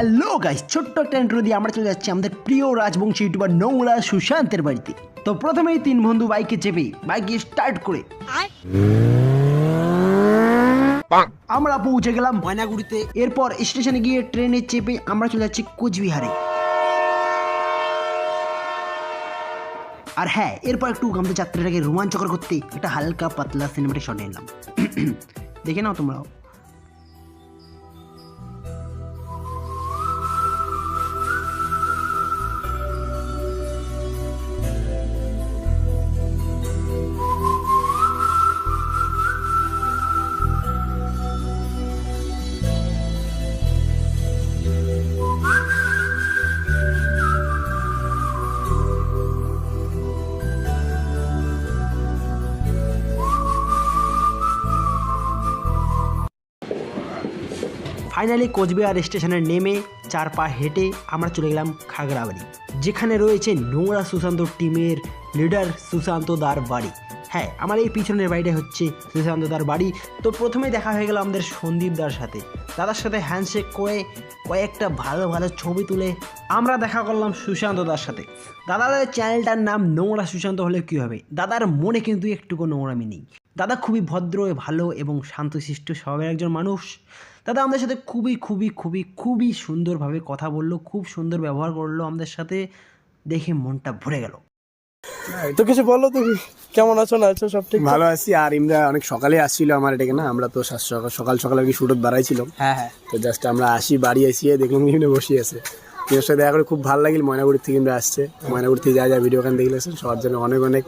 Hello guys ছোট্ট একটা intro আমরা চলে যাচ্ছি আমাদের প্রিয় রাজবংশী ইউটিউবার নোংরা সুশান্তের বাড়িতে। তো প্রথমেই তিন বন্ধু বাইকে চেপে বাইকে স্টার্ট করে। আমরা পৌঁছে গেলাম ময়নাগুড়িতে। এরপর স্টেশনে গিয়ে ট্রেনে চেপে আমরা চলে যাচ্ছি কোচবিহারে। আর হ্যাঁ এরপর একটু আমাদের যাত্রাটাকে রোমাঞ্চকর করতে একটা হালকা পাতলা সিনেমাটি শটে নিলাম। দেখে নাও তোমরাও। ফাইনালি কোচবিহার স্টেশনে নেমে চার পা হেঁটে আমরা চলে গেলাম খাগড়াবাড়ি। যেখানে রয়েছে নোংরা সুশান্ত টিমের লিডার সুশান্ত দার বাড়ি। হ্যাঁ আমার এই পিছনের বাড়িটা হচ্ছে সুশান্ত দার বাড়ি। তো প্রথমে দেখা হয়ে গেল আমাদের সন্দীপ দার সাথে। দাদার সাথে হ্যান্ডশেক করে কয়েকটা ভালো ভালো ছবি তুলে আমরা দেখা করলাম সুশান্ত দার সাথে দাদাদের চ্যানেলটার নাম নোংরা সুশান্ত হলে কী হবে? দাদার মনে কিন্তু একটুকু নোংরামি নেই। দাদা খুবই ভদ্র ভালো এবং শান্তশিষ্ট স্বভাবের একজন মানুষ। দাদা আমাদের সাথে খুবই খুবই খুবই খুবই সুন্দরভাবে কথা বলল খুব সুন্দর ব্যবহার করল আমাদের সাথে দেখে মনটা ভরে গেল। তো কিছু বলো তুমি কেমন আছো না আছো সব ঠিক ভালো আছি আর ইমরা অনেক সকালে আসছিল আমার এটাকে না? আমরা তো সাত সকাল সকাল সকাল আর কি শুটত বাড়াইছিলাম হ্যাঁ হ্যাঁ। তো জাস্ট আমরা আসি বাড়ি এসিয়ে দেখলাম এখানে বসে আছে। তোমার সাথে দেখা করে খুব ভালো লাগিল। ময়নাগুড়ি থেকে কিন্তু আসছে। ময়নাগুড়ি থেকে যা যা ভিডিও গান দেখলেছেন, সবার জন্য অনেক অনেক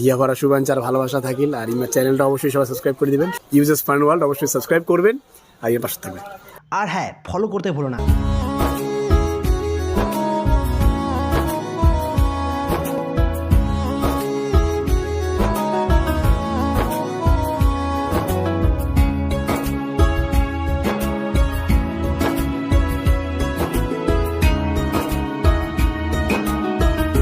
হিয়া ভরা শুভাঞ্চার ভালোবাসা থাকিল। আর ইমার চ্যানেলটা অবশ্যই সবাই সাবস্ক্রাইব করে দেবেন। ইউজেস ফান ওয়ার্ল্ড অবশ্যই সাবস্ক্রাইব করবেন। আর ইয়ে পাশে থাকবেন। আর হ্যাঁ ফলো করতে ভুলো না।